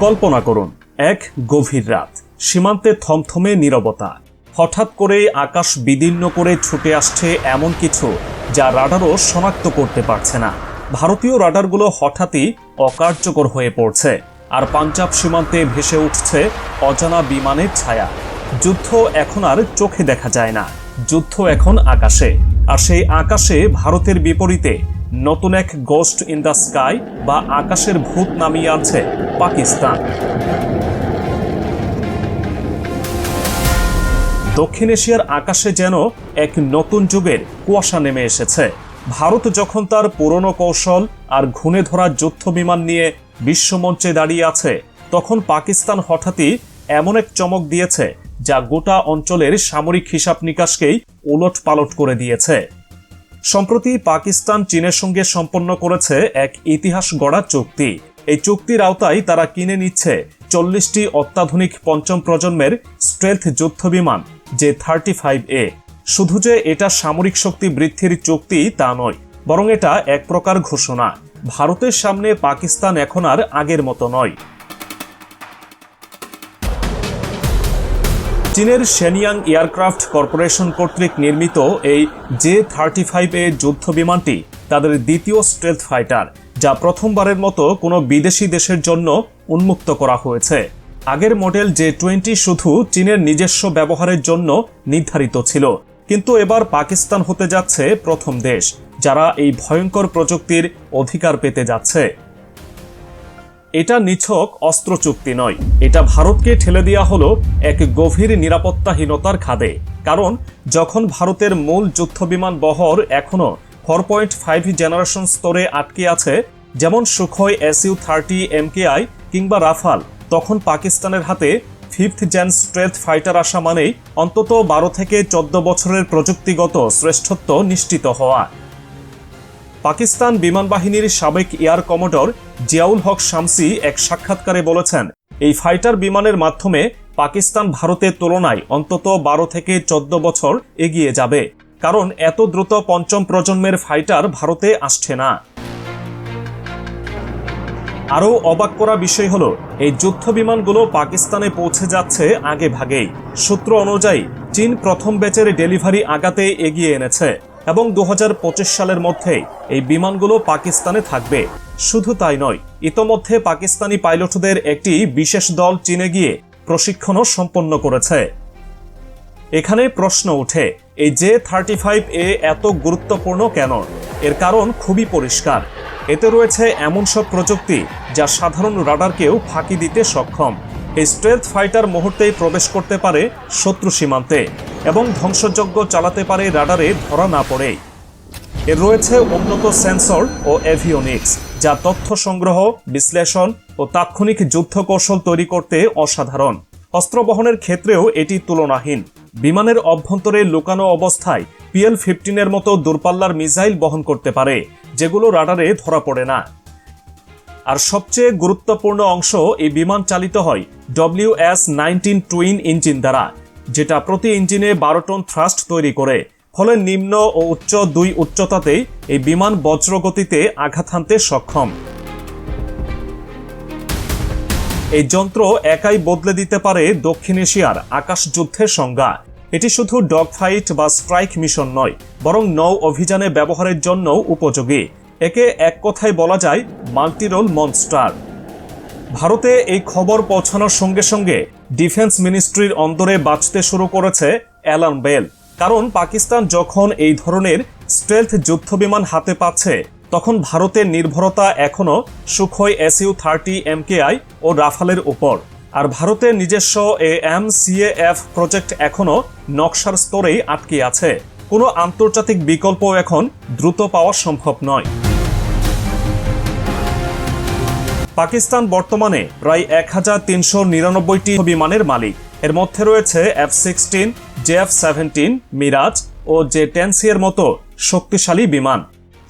কল্পনা করুন। এক গভীর রাত। সীমান্তে থমথমে নীরবতা। হঠাৎ করে আকাশ বিদীর্ণ করে ছুটে আসছে এমন কিছু যা রাডারও শনাক্ত করতে পারছে না। ভারতীয় রাডারগুলো হঠাৎই অকার্যকর হয়ে পড়ছে আর পাঞ্জাব সীমান্তে ভেসে উঠছে অজানা বিমানের ছায়া। যুদ্ধ এখন আর চোখে দেখা যায় না। যুদ্ধ এখন আকাশে। আর সেই আকাশে ভারতের বিপরীতে নতুন এক গোস্ট ইন দ্য স্কাই বা আকাশের ভূত নামিয়ে আছে পাকিস্তান। দক্ষিণ এশিয়ার আকাশে যেন এক নতুন যুগের কুয়াশা নেমে এসেছে। ভারত যখন তার পুরনো কৌশল আর ঘুণে ধরা যুদ্ধ বিমান নিয়ে বিশ্বমঞ্চে দাঁড়িয়ে আছে, তখন পাকিস্তান হঠাৎই এমন এক চমক দিয়েছে, যা গোটা অঞ্চলের সামরিক হিসাব নিকাশকেই উলট পালট করে দিয়েছে। সম্প্রতি পাকিস্তান চীনের সঙ্গে সম্পন্ন করেছে এক ইতিহাস গড়া চুক্তি। এই চুক্তির আওতায় তারা কিনে নিচ্ছে চল্লিশটি অত্যাধুনিক পঞ্চম প্রজন্মের স্ট্রেলথ যুদ্ধ বিমান, যে থার্টি ফাইভ এ। শুধু যে এটা সামরিক শক্তি বৃদ্ধির চুক্তি তা নয়, বরং এটা এক প্রকার ঘোষণা। ভারতের সামনে পাকিস্তান এখন আর আগের মতো নয়। চীনের শেনিয়াং এয়ারক্রাফট কর্পোরেশন কর্তৃক নির্মিত এই জে থার্টি ফাইভ এ যুদ্ধ বিমানটি তাদের দ্বিতীয় স্ট্রেলথ ফাইটার যা প্রথমবারের মতো কোনো বিদেশি দেশের জন্য উন্মুক্ত করা হয়েছে। আগের মডেল জে টোয়েন্টি শুধু চীনের নিজস্ব ব্যবহারের জন্য নির্ধারিত ছিল, কিন্তু এবার পাকিস্তান হতে যাচ্ছে প্রথম দেশ, যারা এই ভয়ঙ্কর প্রযুক্তির অধিকার পেতে যাচ্ছে। এটা নিছক অস্ত্র চুক্তি নয়। এটা ভারতকে ঠেলে দেওয়া হলো এক গভীর নিরাপত্তাহীনতার খাদে। কারণ, যখন ভারতের মূল যুদ্ধবিমান বহর এখনও ফোর পয়েন্ট ফাইভ জেনারেশন স্তরে আটকে আছে, যেমন সুখয় এসইউ থার্টি এমকেআই কিংবা রাফাল, তখন পাকিস্তানের হাতে ফিফথ জেন স্ট্রেথ ফাইটার আসা মানেই অন্তত বারো থেকে চোদ্দ বছরের প্রযুক্তিগত শ্রেষ্ঠত্ব নিশ্চিত হওয়া। পাকিস্তান বিমান বাহিনীর সাবেক এয়ার কমোডর জিয়াউল হক শামসি এক সাক্ষাৎকারে বলেছেন, এই ফাইটার বিমানের মাধ্যমে পাকিস্তান ভারতের তুলনায় অন্তত বারো থেকে চোদ্দ বছর এগিয়ে যাবে, কারণ এত দ্রুত পঞ্চম প্রজন্মের ফাইটার ভারতে আসছে না। আরও অবাক করা বিষয় হলো, এই যুদ্ধ বিমানগুলো পাকিস্তানে পৌঁছে যাচ্ছে আগে ভাগেই। সূত্র অনুযায়ী, চীন প্রথম ব্যাচের ডেলিভারি আগাতে এগিয়ে এনেছে। এবং দু হাজার পঁচিশ সালের মধ্যে এই বিমানগুলো পাকিস্তানে থাকবে। শুধু তাই নয়, ইতোমধ্যে পাকিস্তানি পাইলটদের একটি বিশেষ দল চীনে গিয়ে প্রশিক্ষণও সম্পন্ন করেছে। এখানে প্রশ্ন ওঠে, এই জে থার্টি ফাইভ এ এত গুরুত্বপূর্ণ কেন? এর কারণ খুবই পরিষ্কার। এতে রয়েছে এমন সব প্রযুক্তি যা সাধারণ রাডারকেও ফাঁকি দিতে সক্ষম। এই স্ট্রেলথ ফাইটার মুহূর্তেই প্রবেশ করতে পারে শত্রু সীমান্তে এবং ধ্বংসযজ্ঞ চালাতে পারে রাডারে ধরা না পড়েই। এর রয়েছে উন্নত সেন্সর ও এভিওনিক্স যা তথ্য সংগ্রহ, বিশ্লেষণ ও তাৎক্ষণিক যুদ্ধ কৌশল তৈরি করতে অসাধারণ। অস্ত্র বহনের ক্ষেত্রেও এটি তুলনাহীন। বিমানের অভ্যন্তরে লুকানো অবস্থায় পিএল ফিফটিনের মতো দূরপাল্লার মিসাইল বহন করতে পারে, যেগুলো রাডারে ধরা পড়ে না। আর সবচেয়ে গুরুত্বপূর্ণ অংশ এই বিমান চালিত হয় W S nineteen twin engine দ্বারা, যেটা প্রতি ইঞ্জিনে বারো টন থ্রাস্ট তৈরি করে। ফলে নিম্ন ও উচ্চ দুই উচ্চতাতেই এই বিমান বজ্রগতিতে আঘাত হানতে সক্ষম। এই যন্ত্র একাই বদলে দিতে পারে দক্ষিণ এশিয়ার আকাশ যুদ্ধের সংজ্ঞা। এটি শুধু ডগ ফাইট বা স্ট্রাইক মিশন নয়, বরং নৌ অভিযানে ব্যবহারের জন্যও উপযোগী। একে এক কথায় বলা যায় মাল্টিরোল মনস্টার। ভারতে এই খবর পৌঁছানোর সঙ্গে সঙ্গে ডিফেন্স মিনিস্ট্রির অন্দরে বাঁচতে শুরু করেছে অ্যালান বেল। কারণ পাকিস্তান যখন এই ধরনের স্ট্রেলথ যুদ্ধবিমান হাতে পাচ্ছে, তখন ভারতের নির্ভরতা এখনও সুখই এসইউ থার্টি এমকেআই ও রাফালের উপর। আর ভারতের নিজস্ব এ এম সিএএফ প্রজেক্ট এখনও নকশার স্তরেই আটকে আছে। কোনো আন্তর্জাতিক বিকল্প এখন দ্রুত পাওয়া সম্ভব নয়। পাকিস্তান বর্তমানে প্রায় এক হাজার তিনশো নিরানব্বইটি বিমানের মালিক। এর মধ্যে রয়েছে F sixteen, J F seventeen, Mirage ও জে টেনসি এর মতো শক্তিশালী বিমান।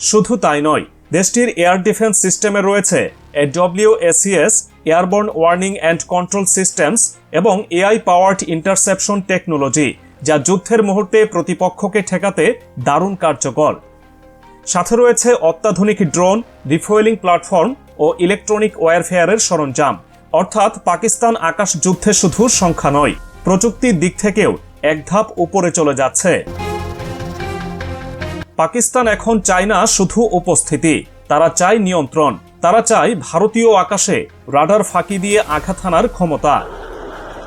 শুধু তাই নয়, দেশটির এয়ার ডিফেন্স সিস্টেমে রয়েছে W ACS airborne warning and control systems এবং এআই পাওয়ার্ড ইন্টারসেপশন টেকনোলজি। যা যুদ্ধের মুহূর্তে প্রতিপক্ষকে ঠেকাতে দারুণ কার্যকর। সাথে রয়েছে অত্যাধুনিক ড্রোন, রিফুয়েলিং প্ল্যাটফর্ম ও ইলেকট্রনিক ওয়ারফেয়ারের সরঞ্জাম। অর্থাৎ পাকিস্তান আকাশ যুদ্ধে শুধু সংখ্যা নয়, প্রযুক্তির দিক থেকেও এক ধাপ উপরে চলে যাচ্ছে। পাকিস্তান এখন চায় না শুধু উপস্থিতি, তারা চায় নিয়ন্ত্রণ। তারা চায় ভারতীয় আকাশে রাডার ফাঁকি দিয়ে আঘাত হানার ক্ষমতা।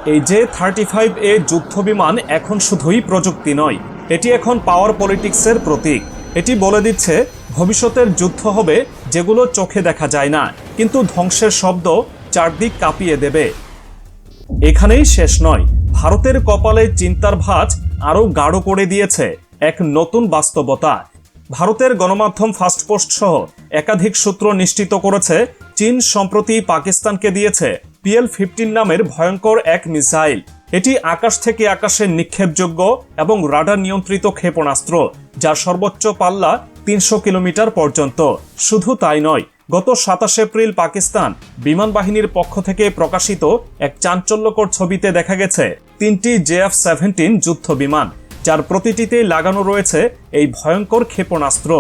এই যে থার্টি ফাইভ এ যুদ্ধ বিমান এখন শুধুই প্রযুক্তি নয়, এটি এখন পাওয়ার পলিটিক্সের প্রতীক। এটি বলে দিচ্ছে, ভবিষ্যতের যুদ্ধ হবে যেগুলো চোখে দেখা যায় না, কিন্তু ধ্বংসের শব্দ চারদিক কাঁপিয়ে দেবে। এখানেই শেষ নয়, ভারতের কপালে চিন্তার ভাঁজ আরও গাঢ় করে দিয়েছে এক নতুন বাস্তবতা। ভারতের গণমাধ্যম ফাস্টপোস্ট সহ একাধিক সূত্র নিশ্চিত করেছে, চীন সম্প্রতি পাকিস্তানকে দিয়েছে পিএল ফিফটিন নামের ভয়ঙ্কর এক মিসাইল। এটি আকাশ থেকে আকাশে নিক্ষেপযোগ্য এবং রাডার নিয়ন্ত্রিত ক্ষেপণাস্ত্র, যার সর্বোচ্চ পাল্লা তিনশো কিলোমিটার পর্যন্ত। শুধু তাই নয়, গত সাতাশ এপ্রিল পাকিস্তান বিমান বাহিনীর পক্ষ থেকে প্রকাশিত এক চাঞ্চল্যকর ছবিতে দেখা গেছে তিনটি জেএফ সেভেন্টিন যুদ্ধ বিমান যার প্রতিটিতেই লাগানো রয়েছে এই ভয়ঙ্কর ক্ষেপণাস্ত্র।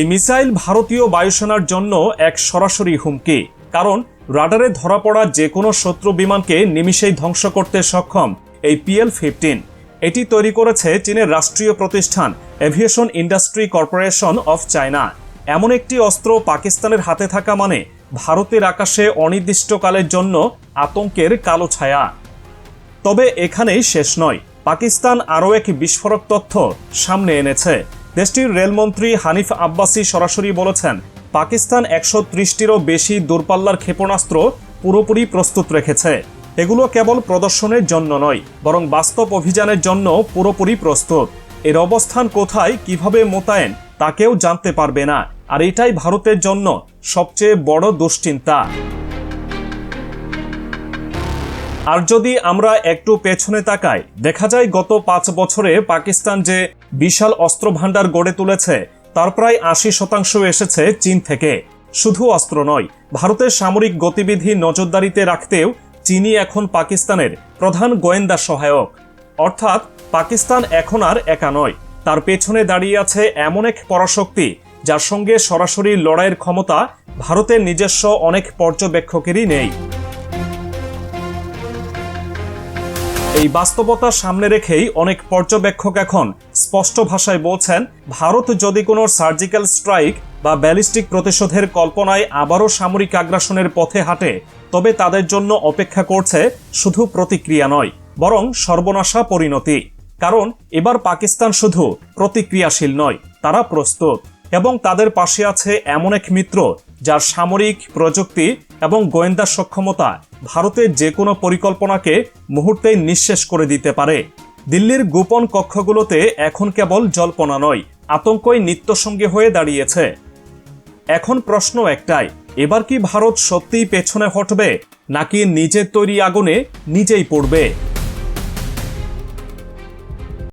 এই মিসাইল ভারতীয় বায়ুসেনার জন্য এক সরাসরি হুমকি। কারণ রাডারে ধরা পড়া যে কোনো শত্রু বিমানকে নিমিষেই ধ্বংস করতে সক্ষম এই পিএল ফিফটিন। এটি তৈরি করেছে চীনের রাষ্ট্রীয় প্রতিষ্ঠান aviation industry corporation of China. এমন একটি অস্ত্র পাকিস্তানের হাতে থাকা মানে ভারতের আকাশে অনির্দিষ্টকালের জন্য আতঙ্কের কালো ছায়া। তবে এখানেই শেষ নয়, পাকিস্তান আরও এক বিস্ফোরক তথ্য সামনে এনেছে। দেশটির রেলমন্ত্রী হানিফ আব্বাসি সরাসরি বলেছেন, পাকিস্তান একশো ত্রিশটিরও বেশি দূরপাল্লার ক্ষেপণাস্ত্র পুরোপুরি প্রস্তুত রেখেছে। এগুলো কেবল প্রদর্শনের জন্য নয়, বরং বাস্তব অভিযানের জন্য পুরোপুরি প্রস্তুত। এর অবস্থান কোথায়, কীভাবে মোতায়েন তাকেও জানতে পারবে না, আর এটাই ভারতের জন্য সবচেয়ে বড় দুশ্চিন্তা। আর যদি আমরা একটু পেছনে তাকাই, দেখা যায় গত পাঁচ বছরে পাকিস্তান যে বিশাল অস্ত্র ভাণ্ডার গড়ে তুলেছে। তার প্রায় আশি শতাংশ এসেছে চীন থেকে। শুধু অস্ত্র নয়, ভারতের সামরিক গতিবিধি নজরদারিতে রাখতেও চীনই এখন পাকিস্তানের প্রধান গোয়েন্দা সহায়ক। অর্থাৎ পাকিস্তান এখন আর একা নয়, তার পেছনে দাঁড়িয়ে আছে এমন এক পরাশক্তি, যার সঙ্গে সরাসরি লড়াইয়ের ক্ষমতা ভারতের নিজস্ব অনেক পর্যবেক্ষকেরই নেই। এই বাস্তবতা সামনে রেখেই অনেক পর্যবেক্ষক এখন স্পষ্ট ভাষায় বলছেন, ভারত যদি কোনো সার্জিক্যাল স্ট্রাইক বা ব্যালিস্টিক প্রতিশোধের কল্পনায় আবারও সামরিক আগ্রাসনের পথে হাঁটে, তবে তাদের জন্য অপেক্ষা করছে শুধু প্রতিক্রিয়া নয়, বরং সর্বনাশা পরিণতি। কারণ এবার পাকিস্তান শুধু প্রতিক্রিয়াশীল নয়, তারা প্রস্তুত। এবং তাদের পাশে আছে এমন এক মিত্র, যার সামরিক প্রযুক্তি এবং গোয়েন্দা সক্ষমতা ভারতের যে কোনো পরিকল্পনাকে মুহূর্তেই নিঃশেষ করে দিতে পারে। দিল্লির গোপন কক্ষগুলোতে এখন কেবল জল্পনা নয়, আতঙ্কই নিত্যসঙ্গী হয়ে দাঁড়িয়েছে। এখন প্রশ্ন একটাই, এবার কি ভারত সত্যিই পেছনে হটবে, নাকি নিজের তৈরি আগুনে নিজেই পড়বে?